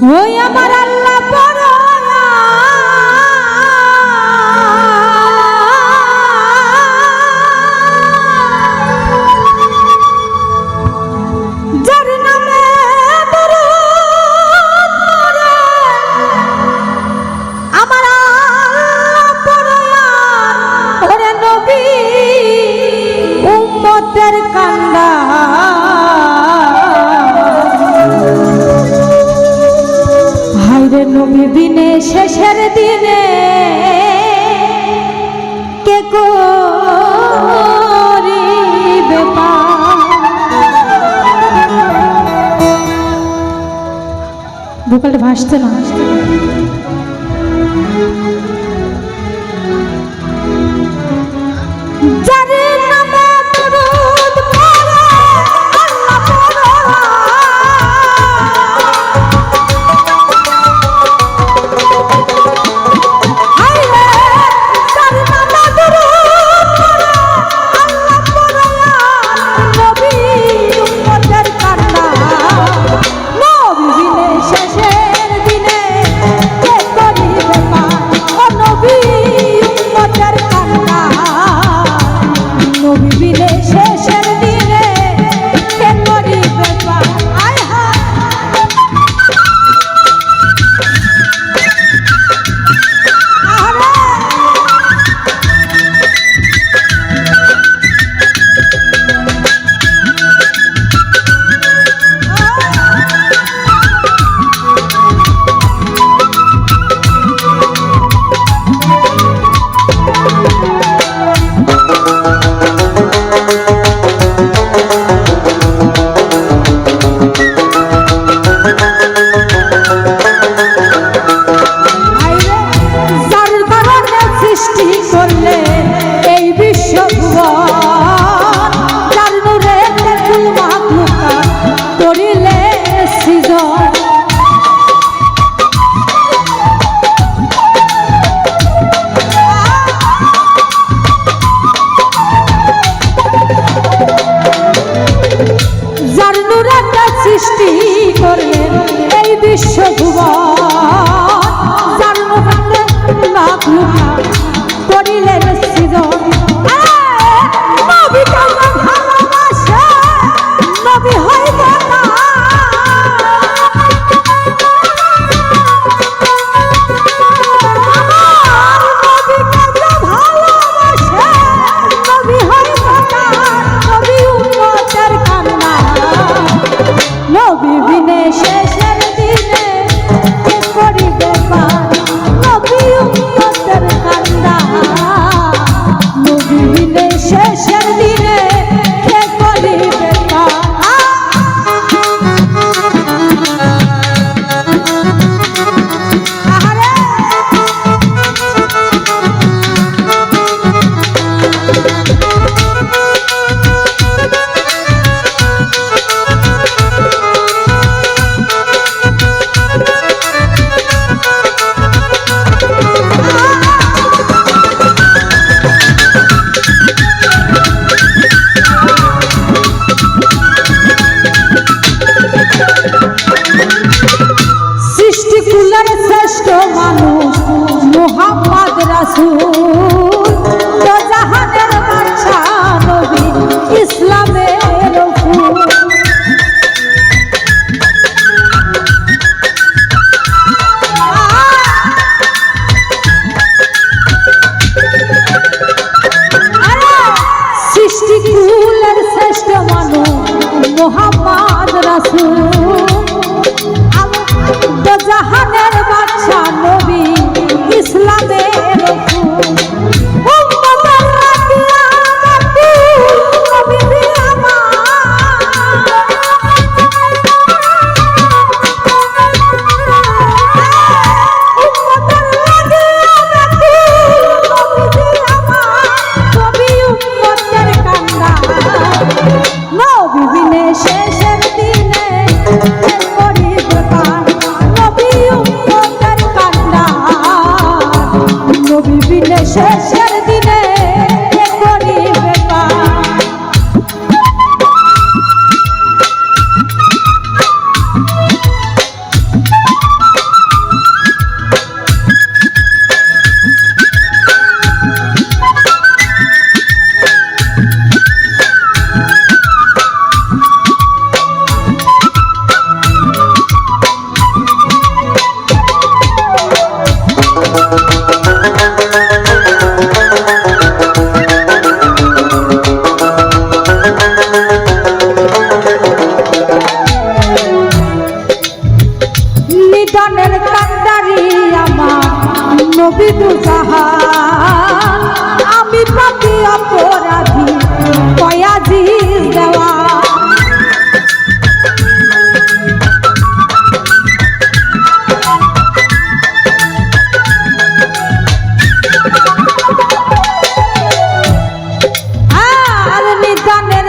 હોય અમારા নবী বিনে শেষের দিনে কে করিবে বুকালটা ভাসতে না? Shay, shay. করিলেন সৃজন। শ্রেষ্ঠ মানুষ মোহাম্মদ রাসুল। কয়াজি দেওয়া। আর নিদানের